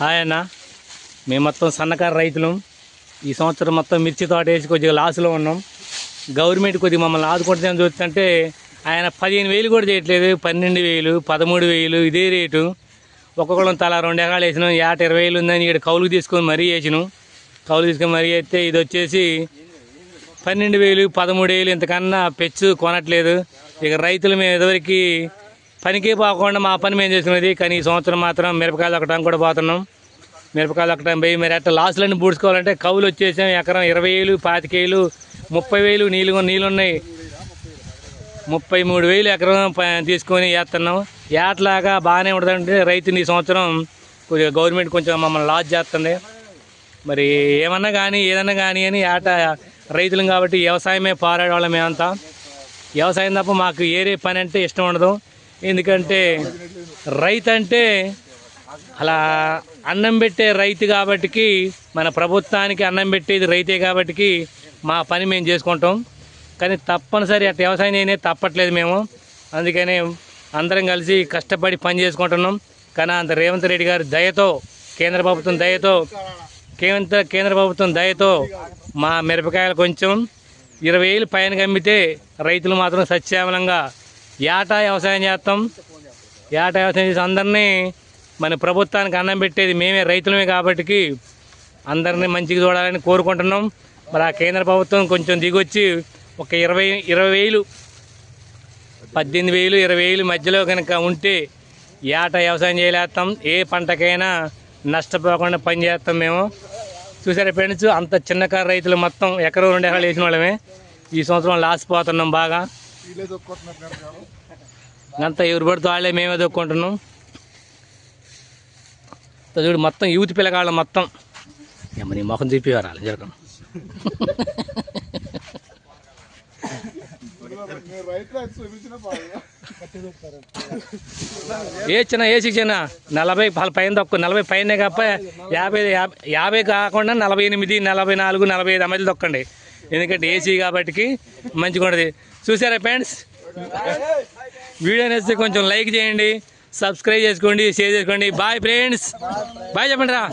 Hi అన్న. మేము మొత్తం సన్నకారు రైతులం. ఈ సంవత్సరం మొత్తం మిర్చి తోట వేసి కొద్దిగా లాస్లో ఉన్నాం. గవర్నమెంట్ కొద్దిగా మమ్మల్ని ఆదుకుంటుందని చూస్తుంటే ఆయన పదిహేను వేలు కూడా చేయట్లేదు. పన్నెండు వేలు పదమూడు వేలు ఇదే రేటు. ఒక్కొక్కళ్ళం తలా రెండు ఎకరాలు వేసినాం. యాట ఇరవై వేలు ఉందని ఇక్కడ కౌలుకు తీసుకొని మరీ వేసినాం. కౌలు తీసుకొని మరీ అయితే ఇది వచ్చేసి పన్నెండు వేలు పదమూడు వేలు ఇంతకన్నా పెచ్చు కొనట్లేదు. ఇక రైతులు మేము ఎదువరికి పనికే పోకుండా మా పని మేము చేసుకునేది కానీ ఈ సంవత్సరం మాత్రం మిరపకాయలు ఒకటానికి కూడా పోతున్నాం. మిరపకాయలు ఒకటం పోయి మరి అట్లా లాస్లన్నీ పూడ్చుకోవాలంటే కవులు వచ్చేసాం. ఎకరం ఇరవై వేలు పాతికేలు ముప్పై వేలు నీళ్ళు నీళ్ళు ఉన్నాయి ముప్పై మూడు వేలు ఎకరం తీసుకొని వేస్తున్నాం ఏటలాగా బాగానే ఉంటుందంటే రైతుని ఈ సంవత్సరం కొద్దిగా గవర్నమెంట్ కొంచెం మమ్మల్ని లాస్ చేస్తుంది. మరి ఏమన్నా కానీ ఏదన్నా కానీ అని ఆట రైతులు కాబట్టి వ్యవసాయమే పారాడేవాళ్ళం మేమంతా. వ్యవసాయం తప్ప మాకు ఏరే పని అంటే ఇష్టం ఉండదు. ఎందుకంటే రైతు అంటే అలా అన్నం పెట్టే రైతు కాబట్టికి మన ప్రభుత్వానికి అన్నం పెట్టేది రైతే కాబట్టికి మా పని మేము చేసుకుంటాం. కానీ తప్పనిసరి అటు వ్యవసాయం అయినా తప్పట్లేదు మేము. అందుకనే అందరం కలిసి కష్టపడి పని చేసుకుంటున్నాం. కానీ అంత రేవంత్ రెడ్డి గారి దయతో కేంద్ర ప్రభుత్వం దయతో కేంద్ర కేంద్ర ప్రభుత్వం దయతో మా మిరపకాయలు కొంచెం ఇరవై వేలు పైన అమ్మితే రైతులు మాత్రం సత్యామలంగా ఏటా వ్యవసాయం చేస్తాం. ఏటా వ్యవసాయం చేసి అందరినీ మన ప్రభుత్వానికి అన్నం పెట్టేది మేమే రైతులమే కాబట్టికి అందరినీ మంచిగా చూడాలని కోరుకుంటున్నాం. మరి ఆ కేంద్ర ప్రభుత్వం కొంచెం దిగొచ్చి ఒక ఇరవై ఇరవై వేలు పద్దెనిమిది వేలు ఇరవై వేలు మధ్యలో కనుక ఉంటే ఏట వ్యవసాయం చేయలేస్తాం. ఏ పంటకైనా నష్టపోకుండా పని చేస్తాం మేము. చూసారా ఫ్రెండ్స్ అంత చిన్నకారు రైతులు మొత్తం ఎకరో రెండు ఎకరాలు వేసిన వాళ్ళమే. ఈ సంవత్సరం లాస్ పోతున్నాం బాగా. అంతా ఎవరు పడితే వాళ్ళే మేమే దొక్కుంటున్నాం. చూడు మొత్తం యూత్ పిల్లగాళ్ళ మొత్తం. ఏమ నీ ముఖం చూపివారు అలా జరగడం ఏ చిన్న ఏ శిక్షణ నలభై పల పైన తక్కువ నలభై పైన కాప యాభై యాభై యాభై కాకుండా నలభై ఎనిమిది నలభై నాలుగు నలభై ఐదు అమ్మలు తొక్కండి ఎందుకంటే ఏసీ కాబట్టి మంచిగా ఉంటుంది చూసారా ఫ్రెండ్స్? వీడియో నచ్చితే కొంచెం లైక్ చేయండి సబ్స్క్రైబ్ చేసుకోండి షేర్ చేసుకోండి. Bye friends. బాయ్ చెప్పండి రా